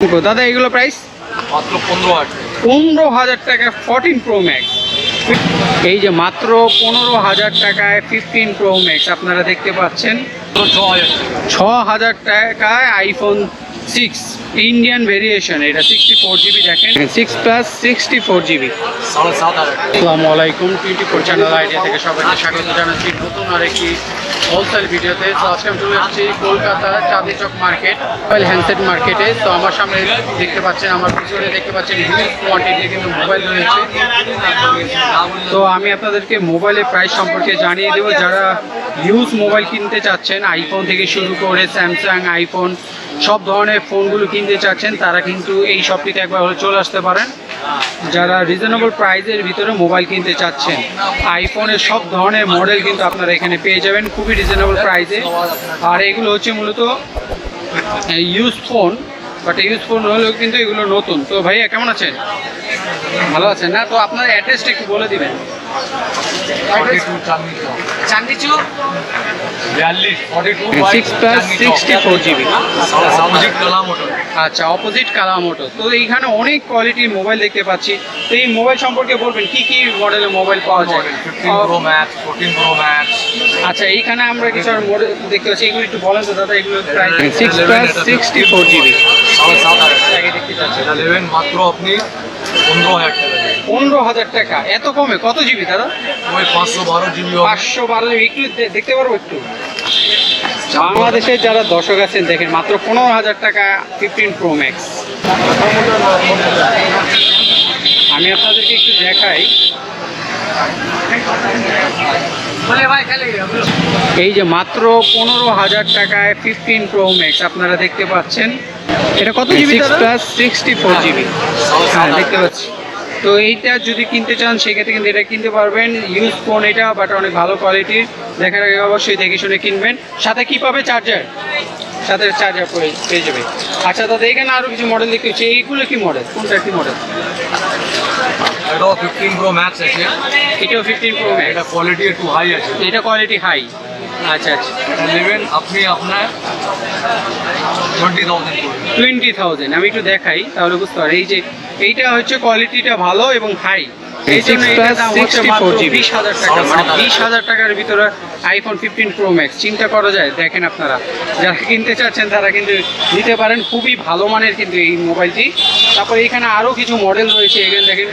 দাদা এগুলো প্রাইস মাত্র পনেরো হাজার পনেরো হাজার টাকায় ফোরটিন প্রো ম্যাক্স এই যে মাত্র পনেরো হাজার টাকায় ফিফটিন প্রো ম্যাক্স আপনারা দেখতে পাচ্ছেন। ছ ছ হাজার টাকায় আইফোন সিক্স ইন্ডিয়ান ভেরিয়েশন এটা সিক্সটি ফোর জিবি দেখেন। Six plus sixty four GB আসসালামু আলাইকুম টোয়েন্টি ফোর চ্যানেল আইডিয়া থেকে সবাইকে স্বাগত জানাচ্ছি নতুন আরেকটি হোলসেল ভিডিওতে। তো আজকে আমি চলে আসছি Kolkata Chandni Chowk market mobile handset মার্কেটে তো আমার সামনে দেখতে পাচ্ছেন, আমার পিছনে দেখতে পাচ্ছেন হিউজ কোয়ান্টিটি কিন্তু মোবাইল রয়েছে। তো আমি আপনাদেরকে মোবাইলের প্রাইস সম্পর্কে জানিয়ে দেবো। যারা ইউজ মোবাইল কিনতে চাচ্ছেন আইফোন থেকে শুরু করে স্যামসাং আইফোন সব ধরনের ফোনগুলো কিনতে চাচ্ছেন, তারা কিন্তু এই শপটিতে একবার হলে চলে আসতে পারেন। যারা রিজনেবল প্রাইজের ভিতরে মোবাইল কিনতে চাচ্ছেন আইফোনের সব ধরনের মডেল কিন্তু আপনারা এখানে পেয়ে যাবেন, খুবই রিজনেবল প্রাইজে আর এগুলো হচ্ছে মূলত use phone but use phone হলেও কিন্তু এগুলো নতুন। তো ভাইয়া, কেমন আছেন? ভালো আছেন না? তো আপনার অ্যাড্রেসটা একটু বলে দিবেন। চান্দি চৌক বিয়াল্লিশ forty two six plus sixty four GB সাড়ে সামাজিক কালা মোটর আচ্ছা অপোজিট কালামোটো তো এইখানে অনেক কোয়ালিটির মোবাইল দেখতে পাচ্ছি। তো এই মোবাইল সম্পর্কে বলবেন কি কি মডেলের মোবাইল পাওয়া যায়? Fifteen pro max fourteen pro max আচ্ছা এইখানে আমরা কিছু মডেল দেখতে পাচ্ছি। এগুলো একটু বলেন তো দাদা এগুলো price six plus sixty four GB সাত দেখতে পাচ্ছি মাত্র আপনি পনেরো হাজার টাকা পনেরো হাজার টাকা। এত কমে? কত জিবি দাদা? ওই পাঁচশো বারো জিবি পাঁচশো বারো জিবি। একটু দেখতে পারব একটু? বাংলাদেশের যারা দর্শক আছেন দেখেন মাত্র পনেরো হাজার টাকা ফিফটিন প্রো ম্যাক্স। আমি আপনাদেরকে একটু দেখাই। এই যে মাত্র পনেরো হাজার টাকায় ফিফটিন প্রো ম্যাক্স আপনারা দেখতে পাচ্ছেন। এটা কত GB plus sixty four GB হ্যাঁ দেখতে পাচ্ছি। তো এইটা যদি কিনতে চান সেক্ষেত্রে কিন্তু এটা কিনতে পারবেন। ইউজ ফোন এটা বাট অনেক ভালো কোয়ালিটির দেখার আগে অবশ্যই দেখে শুনে কিনবেন। সাথে কি পাবে? চার্জার সাথে চার্জার পেয়ে যাবে। আচ্ছা দাদা এখানে আরও কিছু মডেল দেখতে হচ্ছে এইগুলো কি মডেল কোনটা কি মডেল এটাও ফিফটিন প্রো ম্যাক্স আছে। এটাও ফিফটিন প্রো ম্যাক্স এটা কোয়ালিটি একটু হাই আছে। এটা কোয়ালিটি হাই আচ্ছা আচ্ছা। নেবেন আপনি আপনার টোয়েন্টি থাউজেন্ড টোয়েন্টি থাউজেন্ড আমি একটু দেখাই, তাহলে বুঝতে পারি এই যে, এইটা হচ্ছে কোয়ালিটিটা ভালো এবং হাই এই হাজার টাকা। মানে বিশ হাজার টাকার ভিতরে আইফোন ফিফটিন প্রো ম্যাক্স চিন্তা করা যায় দেখেন আপনারা। যারা কিনতে চাচ্ছেন তারা কিন্তু নিতে পারেন। খুবই ভালো মানের কিন্তু এই মোবাইলটি। তারপরে এখানে আরও কিছু মডেল রয়েছে। এখানে দেখেন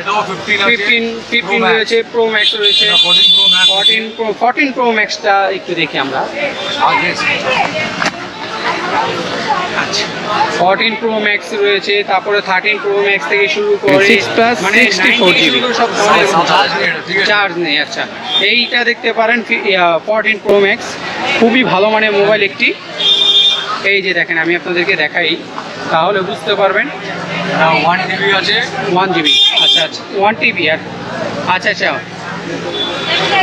ফিফটিন ফিফটিন রয়েছে প্রো ম্যাক্স রয়েছে। ফোরটিন প্রো ফোরটিন প্রো ম্যাক্সটা একটু দেখি আমরা। ফোরটিন প্রো ম্যাক্স রয়েছে তারপরে থার্টিন প্রো ম্যাক্স থেকে শুরু করে মানে 64 90 সব চার্জ নেই আচ্ছা। এইটা দেখতে পারেন ফোরটিন প্রো ম্যাক্স খুবই ভালো মানের মোবাইল একটি। এই যে দেখেন আমি আপনাদেরকে দেখাই তাহলে বুঝতে পারবেন। ওয়ান টিভি আছে। ওয়ান জিবি আচ্ছা আচ্ছা ওয়ান টিবি আর আচ্ছা আচ্ছা।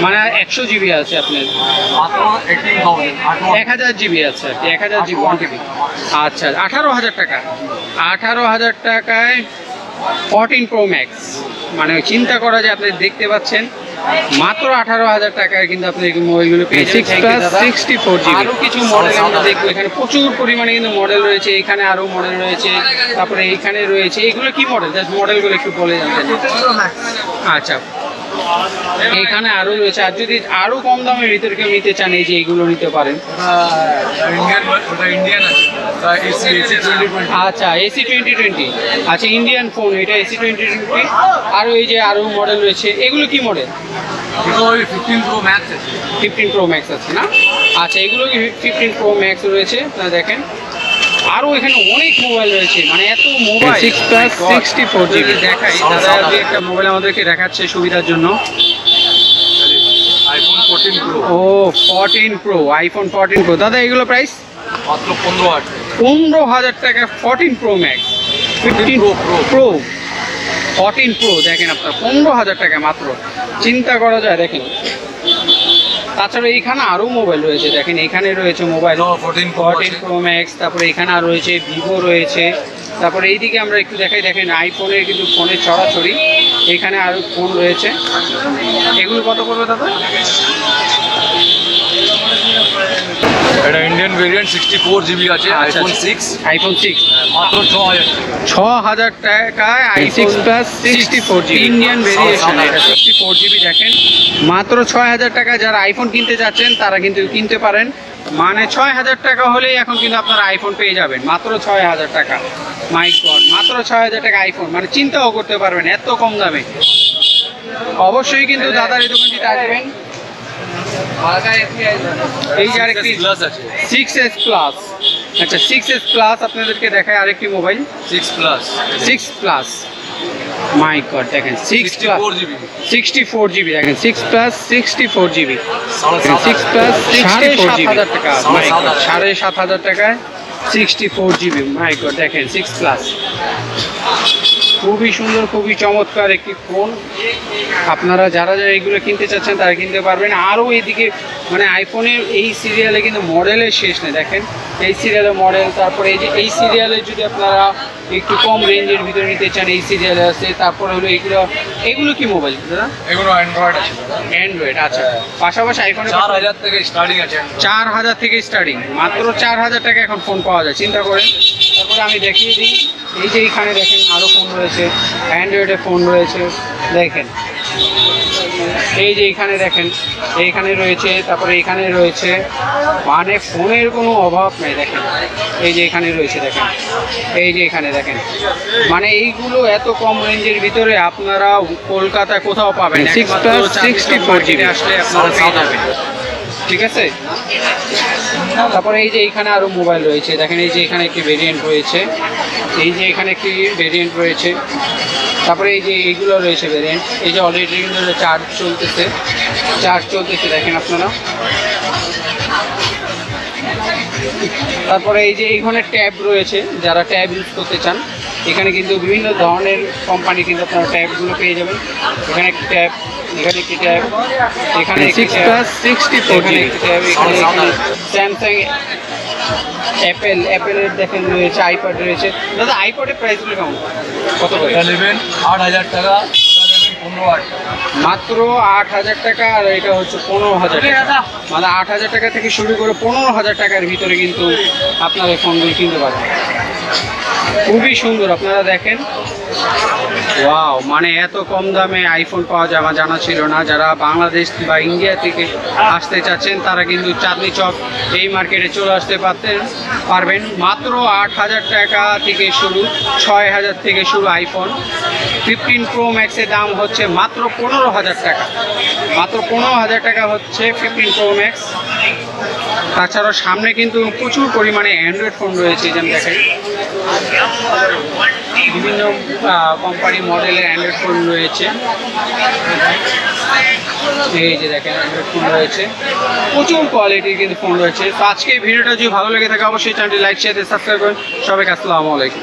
মানে একশো জিবি আছে আপনার। এক হাজার জিবি আছে আর কি এক হাজার জিবি আচ্ছা আঠারো হাজার টাকা। আঠারো হাজার টাকায় ফোরটিন প্রো ম্যাক্স মানে চিন্তা করা যে আপনি দেখতে পাচ্ছেন মাত্র আঠারো হাজার টাকায় কিন্তু আপনি এই মোবাইলগুলো পেয়ে দাদা। 64 GB আরও কিছু মডেল আমরা দেখব। এখানে প্রচুর পরিমাণে কিন্তু মডেল রয়েছে এখানে আরও মডেল রয়েছে তারপরে এইখানে রয়েছে। এগুলো কি মডেল জাস্ট মডেলগুলো একটু বলে জানতেন আচ্ছা। এখানে আরও রয়েছে। আর যদি আরও কম দামের ভিতরে কেউ নিতে চান এই যে এইগুলো নিতে পারেন। আচ্ছা এসি টোয়েন্টি টোয়েন্টি আচ্ছা ইন্ডিয়ান ফোন এটা এসি টোয়েন্টি টোয়েন্টি আরও এই যে আরও মডেল রয়েছে এগুলো কি মডেল ফিফটিন প্রো ম্যাক্স আছে। না? আচ্ছা এগুলো কি ফিফটিন প্রো ম্যাক্স রয়েছে? দেখেন। আরও এখানে অনেক মোবাইল রয়েছে। মানে এত মোবাইল Six plus 64 GB দেখাই দাদা আজকে একটা মোবাইল আমাদেরকে দেখাচ্ছে সুবিধার জন্য। আইফোন ফোরটিন প্রো ও fourteen pro iPhone fourteen pro দাদা এগুলো প্রাইস মাত্র পনেরো হাজার পনেরো হাজার টাকা fourteen pro max fifteen Pro, Pro। Pro fourteen pro দেখেন আপনার পনেরো হাজার টাকা মাত্র। চিন্তা করা যায় দেখেন। তাছাড়া এইখানে আরও মোবাইল রয়েছে দেখেন এখানে রয়েছে mobile fourteen pro fourteen pro max তারপরে এখানে আর রয়েছে ভিভো রয়েছে তারপরে এইদিকে আমরা একটু দেখাই দেখেন আইফোনের কিন্তু ফোনের ছড়াছড়ি এখানে আরও ফোন রয়েছে। এগুলো কত পড়বে দাদা? এটা Indian variant sixty four GB আছে আইফোন। সিক্স আইফোন সিক্স মাত্র ছ হাজার ছ হাজার টাকায় I six plus sixty four GB Indian variation এটা সিক্সটি ফোর জিবি দেখেন। মাত্র ছয় হাজার টাকা যারা আইফোন কিনতে যাচ্ছেন তারা কিন্তু কিনতে পারেন। মানে ছয় হাজার টাকা হলেই এখন কিন্তু আপনারা আইফোন পেয়ে যাবেন। মাত্র ছয় হাজার টাকা মাইক মাত্র ছয় হাজার টাকা আইফোন মানে চিন্তাও করতে পারবেন এত কম দামে। অবশ্যই কিন্তু দাদার এই দোকানটিতে আসবেন। এই যে আরেকটি সিক্স এস প্লাস আচ্ছা সিক্স এস প্লাস আপনাদেরকে দেখায় আরেকটি mobile six plus six plus my God দেখেন six sixty plus sixty four GB দেখেন six plus sixty four GB সাড়ে সিক্স প্লাস সাড়ে ফোর সাত হাজার টাকা সাড়ে সাত হাজার টাকায় sixty four GB my God দেখেন সিক্স প্লাস খুবই সুন্দর খুবই চমৎকার একটি ফোন। আপনারা যারা যারা এগুলো কিনতে চাচ্ছেন তারা কিনতে পারবেন। আরও এইদিকে মানে আইফোনের এই সিরিয়ালে কিন্তু মডেলের শেষ নেই দেখেন। এই সিরিয়ালের মডেল তারপরে এই যে এই সিরিয়ালে যদি আপনারা একটু কম রেঞ্জের ভিতরে নিতে চান এই সিরিয়ালে আছে তারপরে হলো এগুলো এগুলো কি মোবাইল দাদা? এগুলো অ্যান্ড্রয়েড আছে অ্যান্ড্রয়েড আচ্ছা। পাশাপাশি আইফোনের চার হাজার থেকে স্টার্টিং আছে চার হাজার থেকে স্টার্টিং মাত্র চার হাজার টাকা এখন ফোন পাওয়া যায় চিন্তা করেন। তারপরে আমি দেখিয়ে দিই। এই যে এইখানে দেখেন আরও ফোন রয়েছে। অ্যান্ড্রয়েডের ফোন রয়েছে। দেখেন। এই যে এইখানে দেখেন এইখানে রয়েছে তারপরে এখানে রয়েছে। মানে ফোনের কোনো অভাব নেই দেখেন। এই যে এখানে রয়েছে দেখেন। এই যে এখানে দেখেন। মানে এইগুলো এত কম রেঞ্জের ভিতরে আপনারা কলকাতায় কোথাও পাবেন সিক্স সিক্সটি ফোর জিবি আসলে আপনারা ঠিক আছে? তারপরে এই যে এখানে আরও মোবাইল রয়েছে। দেখেন এই যে এখানে একটি ভেরিয়েন্ট রয়েছে। এই যে এখানে একটি ভেরিয়েন্ট রয়েছে। তারপরে এই যে এইগুলো রয়েছে ভেরিয়েন্ট এই যে অলরেডি কিন্তু চার্জ চলতেছে। চার্জ চলতেছে, দেখেন আপনারা। তারপরে এই যে এইখানে ট্যাব রয়েছে। যারা ট্যাব ইউজ করতে চান এখানে কিন্তু বিভিন্ন ধরনের কোম্পানি কিন্তু আপনারা ট্যাবগুলো পেয়ে যাবেন। এখানে একটি ট্যাব এখানে একটি ট্যাব এখানে সিক্সটি ফোর ট্যাব এখানে স্যামসাং অ্যাপেল অ্যাপেলের দেখেন রয়েছে আইপ্যাড রয়েছে। দাদা আইপ্যাডের প্রাইসগুলো কেমন? কত নেবেন আট হাজার টাকা মাত্র আট হাজার টাকা আর এটা হচ্ছে পনেরো হাজার টাকা। মানে আট হাজার টাকা থেকে শুরু করে পনেরো হাজার টাকার ভিতরে কিন্তু আপনারা এই ফোনগুলো কিনতে পারবেন। খুবই সুন্দর, আপনারা দেখেন। ওয়াও মানে এত কম দামে আইফোন পাওয়া যায় আমার জানা ছিল না। যারা বাংলাদেশ বা ইন্ডিয়া থেকে আসতে চাচ্ছেন, তারা কিন্তু চাঁদনি চক এই মার্কেটে চলে আসতে পারতেন, পারবেন। মাত্র আট হাজার টাকা থেকে শুরু, ছয় হাজার থেকে শুরু আইফোন ফিফটিন প্রো ম্যাক্সের দাম হচ্ছে মাত্র পনেরো হাজার টাকা। মাত্র পনেরো হাজার টাকা হচ্ছে ফিফটিন প্রো ম্যাক্স তাছাড়াও সামনে কিন্তু প্রচুর পরিমাণে অ্যান্ড্রয়েড ফোন রয়েছে, যেমন দেখেন। বিভিন্ন কোম্পানি মডেলের অ্যান্ড্রয়েড ফোন রয়েছে। এই যে দেখেন অ্যান্ড্রয়েড ফোন রয়েছে। প্রচুর কোয়ালিটির কিন্তু ফোন রয়েছে। আজকে এই ভিডিওটা যদি ভালো লেগে থাকে, অবশ্যই চ্যানেলটি লাইক শেয়ার সাবস্ক্রাইব করুন। সবাইকে আসসালামু আলাইকুম।